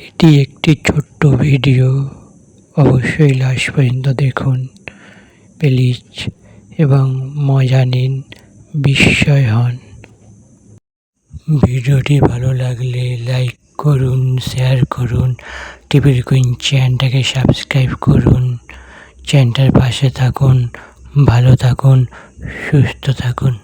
এটি একটি ছোট্ট ভিডিও। অবশ্যই লাস্ট পর্যন্ত দেখুন। প্লিজ, এবং মজা নিন। বিস্ময় হন। ভিডিওটি ভালো লাগলে লাইক করুন, শেয়ার করুন। টিভির কুইন চ্যানেলটাকে সাবস্ক্রাইব করুন। চ্যানেলটার পাশে থাকুন, ভালো থাকুন, সুস্থ থাকুন।